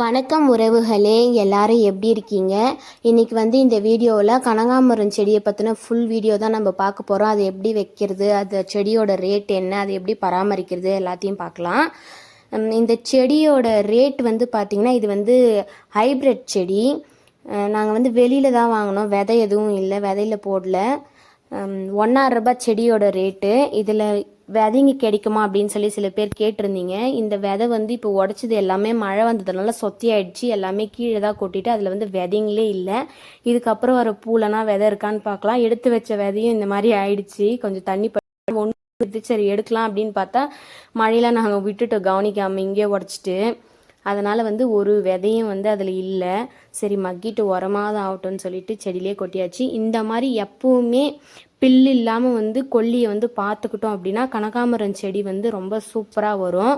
வணக்கம் உறவுகளே எல்லாரும் எப்படி இருக்கீங்க? இன்னைக்கு வந்து இந்த வீடியோவில் கனகாமரம் செடியை பற்றின ஃபுல் வீடியோ தான் நம்ம பார்க்க போகிறோம் அது எப்படி வைக்கிறது அது செடியோட ரேட் என்ன அது எப்படி பராமரிக்கிறது எல்லாத்தையும் பார்க்கலாம். இந்த செடியோட ரேட் வந்து பார்த்திங்கன்னா இது வந்து ஹைப்ரிட் செடி. நாங்கள் வந்து வெளியில் தான் வாங்கினோம். விதை எதுவும் இல்லை விதையில் போடல. ஒன்றாயிரம் ரூபாய் செடியோட ரேட்டு இதில் விதைங்க கிடைக்குமா அப்படின்னு சொல்லி சில பேர் கேட்டிருந்தீங்க. இந்த விதை வந்து இப்போ உடச்சது எல்லாமே மழை வந்ததுனால சொத்தி ஆயிடுச்சு எல்லாமே கீழே தான் கொட்டிட்டு அதில் வந்து விதைங்களே இல்லை. இதுக்கப்புறம் வர பூலனா விதை இருக்கான்னு பார்க்கலாம். எடுத்து வச்ச விதையும் இந்த மாதிரி ஆயிடுச்சு. கொஞ்சம் தண்ணி பட்டு ஒன்று சரி எடுக்கலாம் அப்படின்னு பார்த்தா மழையில நாங்கள் விட்டுட்டோம். கவனிக்காமல் இங்கேயே உடச்சிட்டு. அதனால் வந்து ஒரு விதையும் வந்து அதில் இல்லை. சரி மக்கிட்டு உரமாவது ஆகட்டும்னு சொல்லிட்டு செடியிலே கொட்டியாச்சு. இந்த மாதிரி எப்பவுமே பில்லு இல்லாமல் வந்து கொல்லியை வந்து பார்த்துக்கிட்டோம் அப்படின்னா கனகாமரம் செடி வந்து ரொம்ப சூப்பராக வரும்.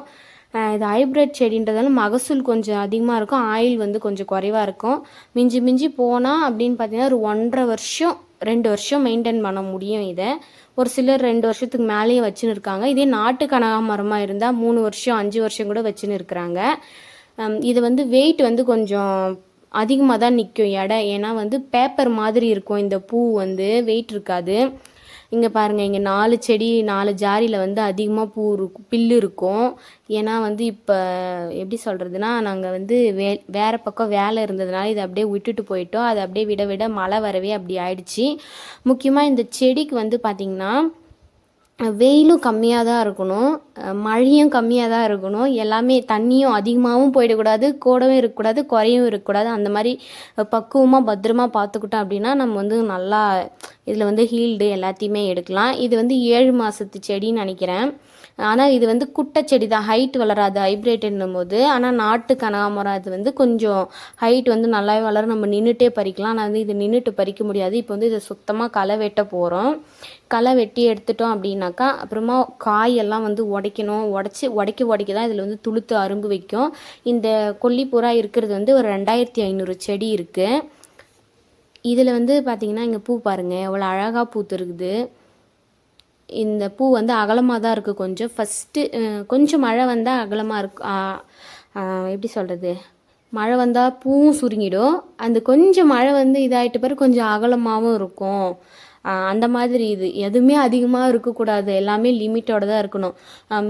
இது ஹைப்ரிட் செடின்றதால மகசூல் கொஞ்சம் அதிகமாக இருக்கும். ஆயில் வந்து கொஞ்சம் குறைவாக இருக்கும். மிஞ்சி மிஞ்சி போனால் அப்படின்னு பார்த்தீங்கன்னா ஒரு ஒன்றரை வருஷம் ரெண்டு வருஷம் மெயின்டைன் பண்ண முடியும் இதை. ஒரு சிலர் ரெண்டு வருஷத்துக்கு மேலேயே வச்சுன்னு இருக்காங்க. இதே நாட்டு கனகாமரமாக இருந்தால் மூணு வருஷம் அஞ்சு வருஷம் கூட வச்சுன்னு இருக்கிறாங்க. இது வந்து வெயிட் வந்து கொஞ்சம் அதிகமாக தான் நிற்கும் எடை. ஏன்னா வந்து பேப்பர் மாதிரி இருக்கும். இந்த பூ வந்து வெயிட் இருக்காது. இங்கே பாருங்கள் இங்கே நாலு செடி நாலு ஜாரியில் வந்து அதிகமாக பூ இருக்கும் பில்லு இருக்கும். ஏன்னா வந்து இப்போ எப்படி சொல்கிறதுனா நாங்கள் வந்து வே வேறு பக்கம் வேலை இருந்ததுனால இதை அப்படியே விட்டுட்டு போயிட்டோம். அதை அப்படியே விட விட மழை வரவே அப்படி ஆயிடுச்சு. முக்கியமாக இந்த செடிக்கு வந்து பார்த்திங்கன்னா வெயிலும் கம்மியாக தான் இருக்கணும். மழையும் கம்மியாக தான் இருக்கணும். எல்லாமே தண்ணியும் அதிகமாகவும் போயிடக்கூடாது கூடவும் இருக்கக்கூடாது குறையும் இருக்கக்கூடாது. அந்த மாதிரி பக்குவமாக பத்திரமா பார்த்துக்கிட்டோம் அப்படின்னா நம்ம வந்து நல்லா இதில் வந்து ஹீல்டு எல்லாத்தையுமே எடுக்கலாம். இது வந்து ஏழு மாதத்து செடின்னு நினைக்கிறேன். ஆனால் இது வந்து குட்டை செடி தான் ஹைட் வளராது ஹைப்ரேட்டுன்னும் போது ஆனால் நாட்டு கனகாமரம் அது வந்து கொஞ்சம் ஹைட் வந்து நல்லாவே வளரும். நம்ம நின்றுட்டே பறிக்கலாம். ஆனால் வந்து இது நின்றுட்டு பறிக்க முடியாது. இப்போ வந்து இதை சுத்தமாக களை வெட்ட போகிறோம் களை வெட்டி எடுத்துட்டோம் அப்படின்னாக்கா அப்புறமா காயெல்லாம் வந்து உடைக்கணும். உடச்சி உடைக்க உடைக்க தான் இதில் வந்து துளுத்து அரும்பு வைக்கும். இந்த கொல்லிப்புறா இருக்கிறது வந்து ஒரு ரெண்டாயிரத்தி ஐநூறு செடி இருக்குது இதில் வந்து பார்த்திங்கன்னா இங்கே பூ பாருங்கள் எவ்வளோ அழகாக பூத்துருக்குது. இந்த பூ வந்து அகலமாக தான் இருக்குது கொஞ்சம். ஃபஸ்ட்டு கொஞ்சம் மழை வந்தால் அகலமாக இருக்கு. எப்படி சொல்கிறது மழை வந்தால் பூவும் சுருங்கிடும். அந்த கொஞ்சம் மழை வந்து இதாகிட்ட பிறகு கொஞ்சம் அகலமாகவும் இருக்கும். அந்த மாதிரி இது எதுவுமே அதிகமாக இருக்கக்கூடாது. எல்லாமே லிமிட்டோட தான் இருக்கணும்.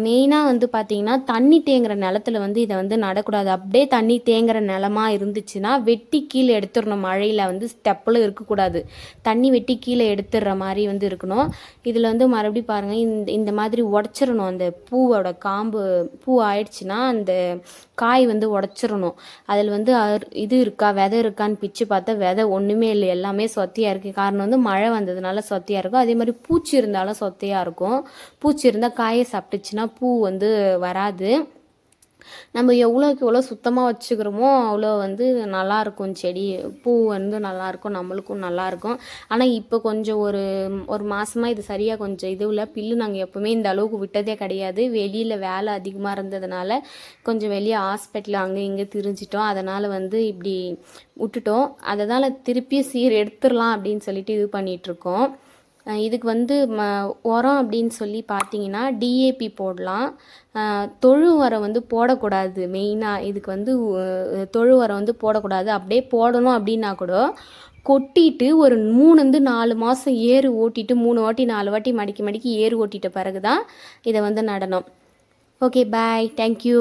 மெயினாக வந்து பார்த்தீங்கன்னா தண்ணி தேங்குற நிலத்துல வந்து இதை வந்து நடக்கூடாது. அப்படியே தண்ணி தேங்குற நிலமா இருந்துச்சுன்னா வெட்டி கீழே எடுத்துடணும். மழையில் வந்து ஸ்டெப்பில் இருக்கக்கூடாது. தண்ணி வெட்டி கீழே எடுத்துடுற மாதிரி வந்து இருக்கணும். இதில் வந்து மறுபடியும் பாருங்கள் இந்த இந்த மாதிரி உடச்சிடணும். அந்த பூவோட காம்பு பூ ஆயிடுச்சுன்னா அந்த காய் வந்து உடச்சிடணும் அதில் வந்து அர்- இது இருக்கா விதை இருக்கான்னு பிச்சு பார்த்தா விதை ஒன்றுமே இல்லை. எல்லாமே சொத்தையாக இருக்குது காரணம் வந்து மழை வந்ததுனால சொத்தையாக இருக்கும். அதே மாதிரி பூச்சி இருந்தாலும் சொத்தையாக இருக்கும். பூச்சி இருந்தால் காயை சாப்பிட்டுச்சுன்னா பூ வந்து வராது. நம்ம எவ்வளோக்கு எவ்வளோ சுத்தமாக வச்சுக்கிறோமோ அவ்வளோ வந்து நல்லாயிருக்கும் செடி. பூ வந்து நல்லா இருக்கும் நம்மளுக்கும் நல்லாயிருக்கும். ஆனால் இப்போ கொஞ்சம் ஒரு ஒரு மாதமாக இது சரியாக கொஞ்சம் இது இல்லை. பில்லு நாங்கள் எப்போவுமே இந்த அளவுக்கு விட்டதே கிடையாது. வெளியில் வேலை அதிகமாக இருந்ததுனால கொஞ்சம் வெளியே ஹாஸ்பிட்டல் அங்கே இங்கே திரிஞ்சிட்டோம். அதனால் வந்து இப்படி விட்டுட்டோம். அதனால் திருப்பி சீர் எடுத்துடலாம் அப்படின்னு சொல்லிட்டு இது பண்ணிகிட்ருக்கோம் இதுக்கு வந்து ம உரம் அப்படின்னு சொல்லி பார்த்தீங்கன்னா டிஏபி போடலாம். தொழு உரம் வந்து போடக்கூடாது. மெயினாக இதுக்கு வந்து தொழு உரம் வந்து போடக்கூடாது. அப்படியே போடணும் அப்படின்னா கூட கொட்டிட்டு ஒரு மூணுந்து நாலு மாதம் ஏறு ஓட்டிட்டு மூணு வாட்டி நாலு வாட்டி மடிக்கி மடிக்கி ஏறு ஓட்டிட்ட பிறகு தான் இதை வந்து நடணும். Okay bye thank you